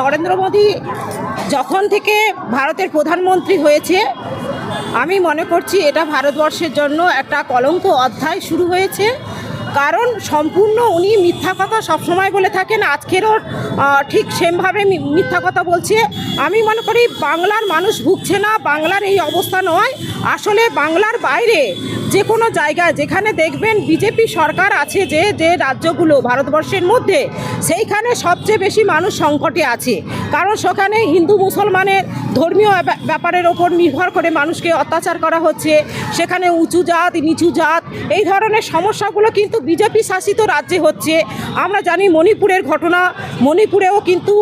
নরেন্দ্র মোদী যখন থেকে ভারতের প্রধানমন্ত্রী হয়েছে, আমি মনে করছি এটা ভারতবর্ষের জন্য একটা কলঙ্ক অধ্যায় শুরু হয়েছে। কারণ সম্পূর্ণ উনি মিথ্যা কথা সবসময় বলে থাকেন। আজকেরও ঠিক সেমভাবে মিথ্যা কথা বলছে। আমি মনে করি বাংলার মানুষ ভুগছে না, বাংলার এই অবস্থা নয়। আসলে বাংলার বাইরে যে কোনো জায়গায় যেখানে দেখবেন বিজেপি সরকার আছে যে যে রাজ্যগুলো ভারতবর্ষের মধ্যে, সেইখানে সবচেয়ে বেশি মানুষ সংকটে আছে। কারণ সেখানে হিন্দু, মুসলমানের ধর্মীয় ব্যাপা- ব্যাপারের ওপর নির্ভর করে মানুষকে অত্যাচার করা হচ্ছে। সেখানে উঁচু জাত, নিচু জাত, এই ধরনের সমস্যাগুলো কিন্তু বিজেপি শাসিত রাজ্যে হচ্ছে, আমরা জানি মণিপুরের ঘটনা, মণিপুরেও কিন্তু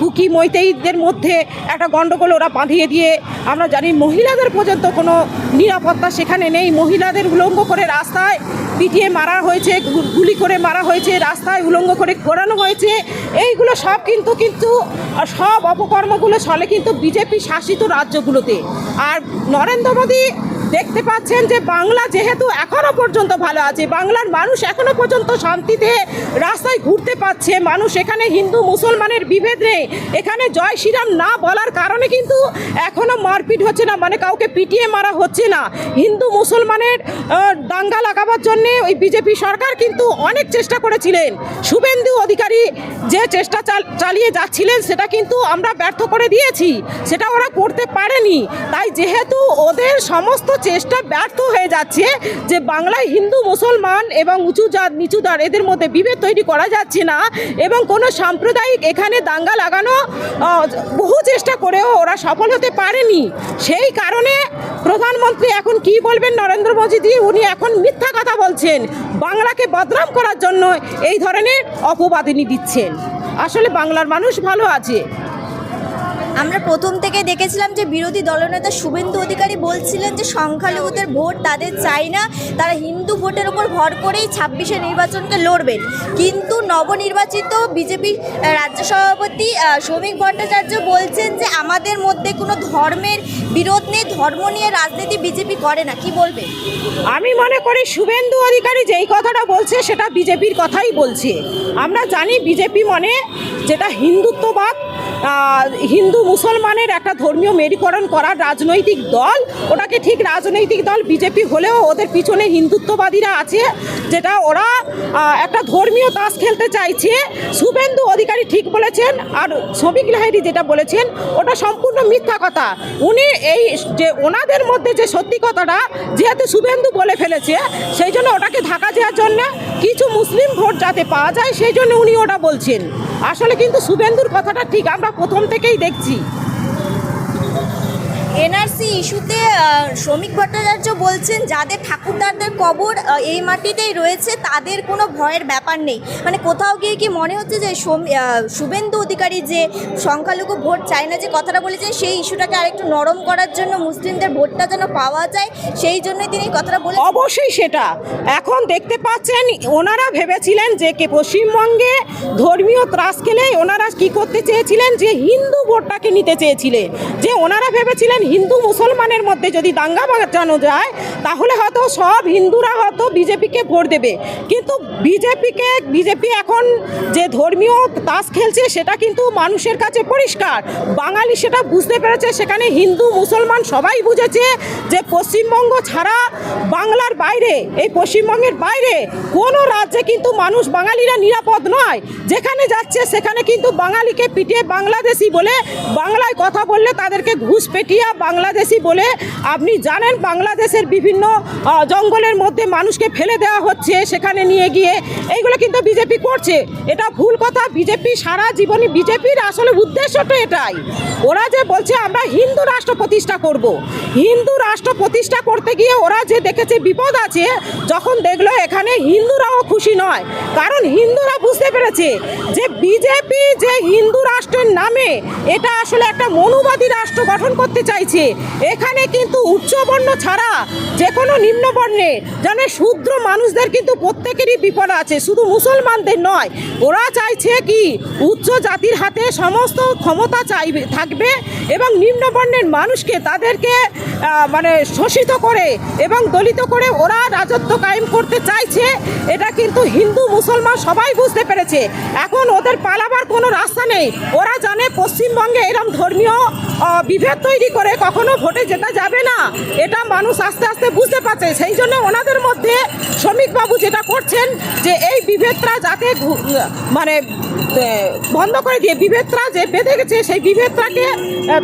কুকি মৈতেইদের মধ্যে একটা গণ্ডগোল ওরা বাঁধিয়ে দিয়ে, আমরা জানি মহিলাদের পর্যন্ত কোনো নিরাপত্তা সেখানে নেই, মহিলাদের উলঙ্গ করে রাস্তায় পিটিয়ে মারা হয়েছে গুলি করে মারা হয়েছে, রাস্তায় উলঙ্গ করে ঘোরানো হয়েছে, এইগুলো সব কিন্তু কিন্তু সব অপকর্মগুলো চলে কিন্তু বিজেপি শাসিত রাজ্যগুলোতে। আর নরেন্দ্র মোদী দেখতে পাচ্ছেন যে বাংলা যেহেতু এখনও পর্যন্ত ভালো আছে, বাংলার মানুষ এখনও পর্যন্ত শান্তিতে রাস্তায় ঘুরতে পাচ্ছে মানুষ এখানে হিন্দু, মুসলমানের বিভেদ নেই। এখানে জয় শ্রীরাম না বলার কারণে কিন্তু এখনও মারপিট হচ্ছে না মানে কাউকে পিটিয়ে মারা হচ্ছে না। হিন্দু, মুসলমানের দাঙ্গা লাগাবার জন্যে ওই বিজেপি সরকার কিন্তু অনেক চেষ্টা করেছিলেন। শুভেন্দু অধিকারী যে চেষ্টা চাল- চালিয়ে যাচ্ছিলেন, সেটা কিন্তু আমরা ব্যর্থ করে দিয়েছি। সেটা ওরা করতে পারেনি। তাই যেহেতু ওদের সমস্ত চেষ্টা ব্যর্থ হয়ে যাচ্ছে যে বাংলায় হিন্দু, মুসলমান এবং উঁচু জাত, নিচু জাত এদের মধ্যে বিভেদ তৈরি করা যাচ্ছে না এবং কোনো সাম্প্রদায়িক এখানে দাঙ্গা লাগানো বহু চেষ্টা করেও ওরা সফল হতে পারেনি। সেই কারণে প্রধানমন্ত্রী এখন কি বলবেন নরেন্দ্র মোদী উনি এখন মিথ্যা কথা বলছেন। বাংলাকে বদনাম করার জন্য এই ধরনের অপবাদিনী দিচ্ছেন। আসলে বাংলার মানুষ ভালো আছে। আমরা প্রথম থেকে দেখেছিলাম যে বিরোধী দলনেতা শুভেন্দু অধিকারী বলছিলেন যে সংখ্যালঘুদের ভোট তাদের চাই না। তারা হিন্দু ভোটের উপর ভর করেই ছাব্বিশে নির্বাচনকে লড়বেন। কিন্তু নবনির্বাচিত বিজেপি রাজ্য সভাপতি শ্রমিক ভট্টাচার্য বলছেন যে আমাদের মধ্যে কোনো ধর্মের বিরোধ নেই, ধর্ম নিয়ে রাজনীতি বিজেপি করে না। কি বলবে আমি মনে করি শুভেন্দু অধিকারী যেই কথাটা বলছে সেটা বিজেপির কথাই বলছে। আমরা জানি বিজেপি মনে যেটা হিন্দুত্ববাদ হিন্দু মুসলমানের একটা ধর্মীয় মেরুকরণ করার রাজনৈতিক দল, ওটাকে ঠিক রাজনৈতিক দল, বিজেপি হলেও ওদের পিছনে হিন্দুত্ববাদীরা আছে। যেটা ওরা একটা ধর্মীয় তাস খেলতে চাইছে। শুভেন্দু অধিকারী ঠিক বলেছেন, আর শ্রমিক লাহিড়ী যেটা বলেছেন, ওটা সম্পূর্ণ মিথ্যা কথা। উনি এই যে ওনাদের মধ্যে যে সত্যি কথাটা, যেহেতু শুভেন্দু বলে ফেলেছে, সেই জন্য ওটাকে ঢাকা দেওয়ার জন্য কিছু মুসলিম ভোট যাতে পাওয়া যায়, সেই জন্য উনি ওটা বলছেন। আসলে কিন্তু শুভেন্দুর কথাটা ঠিক, আমরা প্রথম থেকেই দেখছি। এনআরসি ইস্যুতে শ্রমিক ভট্টাচার্য বলছেন, যাদের ঠাকুরদারদের কবর এই মাটিতেই রয়েছে, তাদের কোনো ভয়ের ব্যাপার নেই। মানে কোথাও গিয়ে কি মনে হচ্ছে যে শুভেন্দু অধিকারী যে সংখ্যালঘু ভোট চায় না যে কথাটা বলেছেন, সেই ইস্যুটাকে আরেকটু নরম করার জন্য মুসলিমদের ভোটটা যেন পাওয়া যায়, সেই জন্যই তিনি কথাটা বলে অবশ্যই সেটা। এখন দেখতে পাচ্ছেন, ওনারা ভেবেছিলেন যে কে পশ্চিমবঙ্গে ধর্মীয় ত্রাস খেলে ওনারা কি করতে চেয়েছিলেন, যে হিন্দু ভোটটাকে নিতে চেয়েছিলেন। যে ওনারা ভেবেছিলেন হিন্দু মুসলমানের মধ্যে যদি দাঙ্গা বাজানো যায়, তাহলে হয়তো সব হিন্দুরা হয়তো বিজেপিকে ভোট দেবে। কিন্তু বিজেপিকে, বিজেপি এখন যে ধর্মীয় তাস খেলছে, সেটা কিন্তু মানুষের কাছে পরিষ্কার। বাঙালি সেটা বুঝতে পেরেছে, সেখানে হিন্দু, মুসলমান সবাই বুঝেছে যে পশ্চিমবঙ্গ ছাড়া বাংলার বাইরে, এই পশ্চিমবঙ্গের বাইরে কোনো রাজ্যে কিন্তু মানুষ বাঙালিরা নিরাপদ নয়। যেখানে যাচ্ছে, সেখানে কিন্তু বাঙালিকে পিটিয়ে বাংলাদেশি বলে বাংলায় কথা বললে তাদেরকে ঘুষ পেটিয়া বাংলাদেশি বলে আপনি জানেন বাংলাদেশের বিভিন্ন জঙ্গলের মধ্যে মানুষকে ফেলে দেওয়া হচ্ছে, সেখানে নিয়ে গিয়ে এইগুলো কিন্তু বিজেপি করছে। এটা ভুল কথা, বিজেপি সারা জীবনে বিজেপির আসলে উদ্দেশ্যটা এটাই। ওরা যে বলছে, আমরা হিন্দু রাষ্ট্র প্রতিষ্ঠা করব। হিন্দু রাষ্ট্র প্রতিষ্ঠা করতে গিয়ে ওরা যে দেখেছে বিপদ আছে, যখন দেখল এখানে হিন্দুরাও খুশি নয়। কারণ হিন্দুরা বুঝতে পেরেছে যে বিজেপি যে হিন্দু রাষ্ট্রের নামে এটা আসলে একটা মনুবাদী রাষ্ট্র গঠন করতে চাইছে এখানে কিন্তু উচ্চবর্ণ ছাড়া যে কোনো নিম্নবর্ণে যেন শূদ্র মানুষদের কিন্তু প্রত্যেকেরই বিপদ আছে, শুধু মুসলমানদের নয়। ওরা চাইছে কি? উচ্চ জাতির হাতে সমস্ত ক্ষমতা চাইবে, থাকবে এবং নিম্নবর্ণের মানুষকে তাদেরকে মানে শোষিত করে এবং দলিত করে ওরা রাজত্ব কায়েম করতে চাইছে। এটা কিন্তু হিন্দু, মুসলমান সবাই বুঝতে পেরেছে। এখন ওদের পালাবার কোনো রাস্তা নেই। ওরা জানে পশ্চিমবঙ্গে এরকম ধর্মীয় বিভেদ তৈরি করে কখনো ভোটে জেতা যাবে না। এটা মানুষ আস্তে আস্তে বুঝতে পারছে। সেই জন্য ওনাদের মধ্যে শ্রমিকবাবু যেটা করছেন যে এই বিভেদটা যাতে মানে বন্ধ করে দিয়ে, বিভেদটা যে বেঁধে গেছে, সেই বিভেদটাকে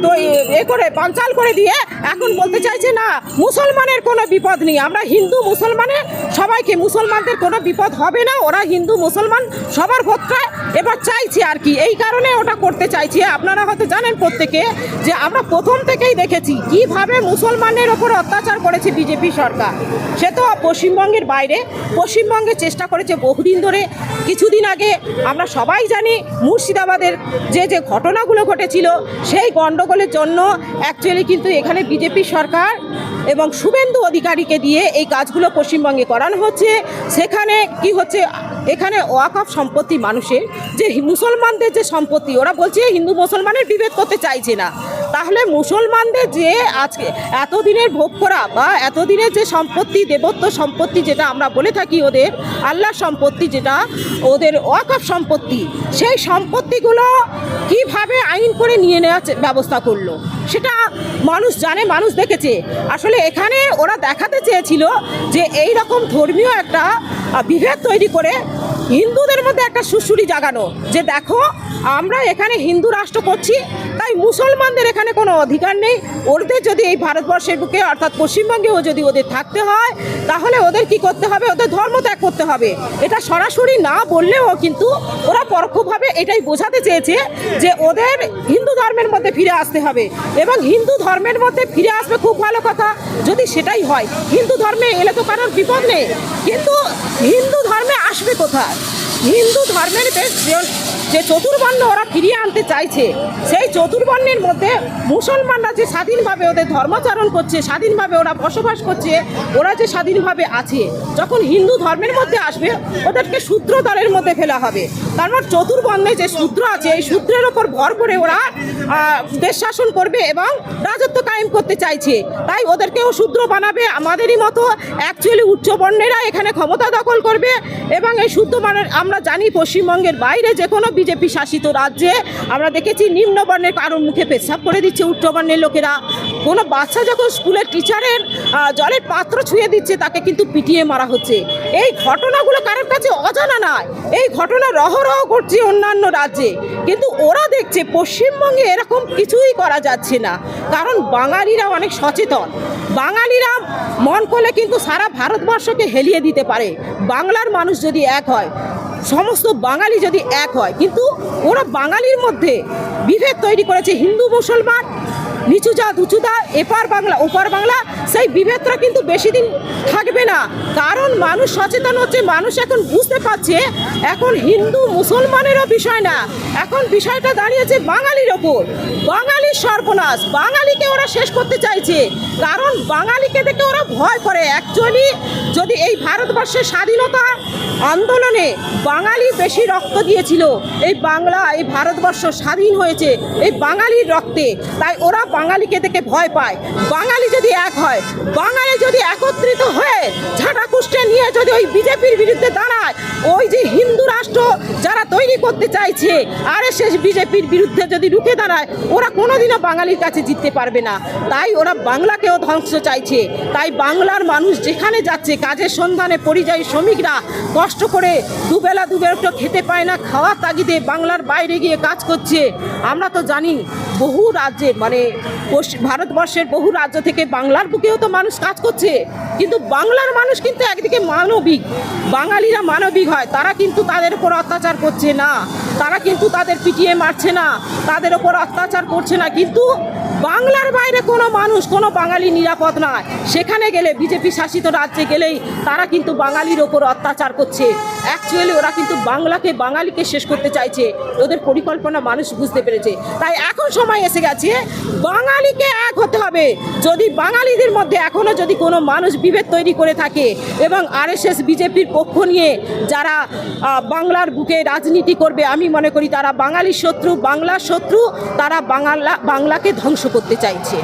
তো এ- করে, বানচাল করে দিয়ে এখন বলতে চাইছে না, মুসলমানের কোনো বিপদ নেই। আমরা হিন্দু মুসলমানের সবাইকে মুসলমানদের কোনো বিপদ হবে না। ওরা হিন্দু মুসলমান সবার ভোটটা এবার চাইছে আর কি। এই কারণে ওটা করতে চাইছে। আপনারা হয়তো জানেন প্রত্যেকে যে আমরা প্রথম থেকেই দেখেছি কীভাবে মুসলমানের ওপর অত্যাচার করেছে বিজেপি সরকার। সে তো পশ্চিমবঙ্গের বাইরে, পশ্চিমবঙ্গে চেষ্টা করেছে বহুদিন ধরে। কিছুদিন আগে আমরা সবাই জানি মুর্শিদাবাদের যে যে ঘটনাগুলো ঘটেছিল, সেই গণ্ডগোলের জন্য অ্যাকচুয়ালি কিন্তু এখানে বিজেপি সরকার এবং শুভেন্দু অধিকারীকে দিয়ে এই কাজগুলো পশ্চিমবঙ্গে করানো হচ্ছে। সেখানে কি হচ্ছে, এখানে ওয়াকফ সম্পত্তি মানুষের, যে মুসলমানদের যে সম্পত্তি, ওরা বলছে হিন্দু মুসলমানের বিভেদ করতে চাইছে না। তাহলে মুসলমানদের যে আজকে এতদিনের ভোগ করা বা এতদিনের যে সম্পত্তি, দেবত্ব সম্পত্তি যেটা আমরা বলে থাকি ওদের আল্লাহ সম্পত্তি যেটা, ওদের ওয়াকফ সম্পত্তি, সেই সম্পত্তিগুলো কীভাবে আইন করে নিয়ে নেওয়ার ব্যবস্থা করল? সেটা মানুষ জানে, মানুষ দেখেছে। আসলে এখানে ওরা দেখাতে চেয়েছিল যে এই রকম ধর্মীয় একটা বিভেদ তৈরি করে হিন্দুদের মধ্যে একটা সুশুরি জাগানো যে দেখো, আমরা এখানে হিন্দু রাষ্ট্র করছি, তাই মুসলমানদের এখানে কোনো অধিকার নেই। ওদের যদি এই ভারতবর্ষের বুকে অর্থাৎ পশ্চিমবঙ্গেও যদি ওদের থাকতে হয়, তাহলে ওদের কি করতে হবে? ওদের ধর্ম ত্যাগ করতে হবে। এটা সরাসরি না বললেও কিন্তু ওরা পরোক্ষভাবে এটাই বোঝাতে চেয়েছে যে ওদের হিন্দু ধর্মের মধ্যে ফিরে আসতে হবে। এবং হিন্দু ধর্মের মধ্যে ফিরে আসবে খুব ভালো কথা। যদি সেটাই হয়, হিন্দু ধর্মে এলে তো কারোর বিপদ নেই। কিন্তু হিন্দু ধর্মে আসবে কোথায়? হিন্দু ধর্মের বেশ যে- চতুর্বর্ণ ওরা ফিরিয়ে আনতে চাইছে, সেই চতুর্বর্ণের মধ্যে মুসলমানরা যে স্বাধীনভাবে ওদের ধর্মাচরণ করছে, স্বাধীনভাবে ওরা বসবাস করছে, ওরা যে স্বাধীনভাবে আছে, যখন হিন্দু ধর্মের মধ্যে আসবে, ওদেরকে শূদ্র দলের মধ্যে ফেলা হবে। তারপর চতুর্বর্ণে যে শূদ্র আছে, এই শূদ্রের ওপর ভর করে ওরা দেশ শাসন করবে এবং রাজত্ব কায়েম করতে চাইছে। তাই ওদেরকেও শূদ্র বানাবে। আমাদেরই মতো অ্যাকচুয়ালি উচ্চবর্ণেরা এখানে ক্ষমতা দখল করবে এবং এই শুদ্ধ মানের আমরা জানি পশ্চিমবঙ্গের বাইরে যে কোনো বিজেপি শাসিত রাজ্যে আমরা দেখেছি নিম্নবর্ণের কারোর মুখে পেশাব করে দিচ্ছে উচ্চবর্ণের লোকেরা। কোনো বাচ্চা যখন স্কুলের টিচারের জলের পাত্র ছুঁয়ে দিচ্ছে, তাকে কিন্তু পিটিয়ে মারা হচ্ছে। এই ঘটনাগুলো কারোর কাছে অজানা নয়। এই ঘটনা রহরহ করছে অন্যান্য রাজ্যে। কিন্তু ওরা দেখছে পশ্চিমবঙ্গে এরকম কিছুই করা যাচ্ছে না। কারণ বাঙালিরা অনেক সচেতন। বাঙালিরা মন করলে কিন্তু সারা ভারতবর্ষকে হেলিয়ে দিতে পারে। বাংলার মানুষ যদি এক হয় সমস্ত বাঙালি যদি এক হয়, কিন্তু ওরা বাঙালির মধ্যে বিভেদ তৈরি করেছে। হিন্দু, মুসলমান, নিচু জাত, উঁচু এপার বাংলা, ওপার বাংলা সেই বিভেদটা কিন্তু বেশি দিন থাকবে না। কারণ মানুষ সচেতন হচ্ছে, মানুষ এখন বুঝতে পারছে, এখন হিন্দু মুসলমানেরও বিষয় না। এখন বিষয়টা দাঁড়িয়েছে বাঙালির ওপর। বাঙালির সর্বনাশ, বাঙালিকে ওরা শেষ করতে চাইছে। কারণ বাঙালিকে দেখে ওরা ভয় করে। অ্যাকচুয়ালি যদি এই ভারতবর্ষের স্বাধীনতা আন্দোলনে বাঙালি বেশি রক্ত দিয়েছিল, এই বাংলা, এই ভারতবর্ষ স্বাধীন হয়েছে, এই বাঙালির রক্তে, তাই ওরা বাঙালিকে দেখে ভয় পায়। বাঙালি যদি এক হয় বাঙালি যদি একত্রিত হয়ে কুষ্টে নিয়ে যদি ওই বিজেপির বিরুদ্ধে দাঁড়ায়, ওই যে হিন্দু রাষ্ট্র যারা তৈরি করতে চাইছে আর এস বিজেপির বিরুদ্ধে যদি রুখে দাঁড়ায়, ওরা কোনোদিনও বাঙালির কাছে জিততে পারবে না। তাই ওরা বাংলাকেও ধ্বংস চাইছে। তাই বাংলার মানুষ যেখানে যাচ্ছে, কাজের সন্ধানে পরিযায়ী শ্রমিকরা কষ্ট করে দুবেলা দুবেলা খেতে পায় না খাওয়ার তাগিদে বাংলার বাইরে গিয়ে কাজ করছে। আমরা তো জানি, বহু রাজ্যে মানে ভারতবর্ষের বহু রাজ্য থেকে বাংলার বুকেও তো মানুষ কাজ করছে। কিন্তু বাংলার মানুষ কিন্তু একদিকে মানবিক, বাঙালিরা মানবিক হয়, তারা কিন্তু তাদের উপর অত্যাচার করছে না, তারা কিন্তু তাদের পিটিয়ে মারছে না, তাদের উপর অত্যাচার করছে না, কিন্তু বাংলার বাইরে কোনো মানুষ, কোনো বাঙালি নিরাপদ নয়। সেখানে গেলে বিজেপি শাসিত রাজ্যে গেলেই তারা কিন্তু বাঙালির ওপর অত্যাচার করছে। অ্যাকচুয়ালি ওরা কিন্তু বাংলাকে, বাঙালিকে শেষ করতে চাইছে। ওদের পরিকল্পনা মানুষ বুঝতে পেরেছে। তাই এখন সময় এসে গেছে, বাঙালিকে এক হতে হবে। যদি বাঙালিদের মধ্যে এখনও যদি কোনো মানুষ বিভেদ তৈরি করে থাকে এবং আরএসএস, বিজেপির পক্ষ নিয়ে যারা বাংলার বুকে রাজনীতি করবে, আমি মনে করি তারা বাঙালির শত্রু, বাংলার শত্রু, তারা বাংলা বাংলাকে ধ্বংস করতে চাইছে।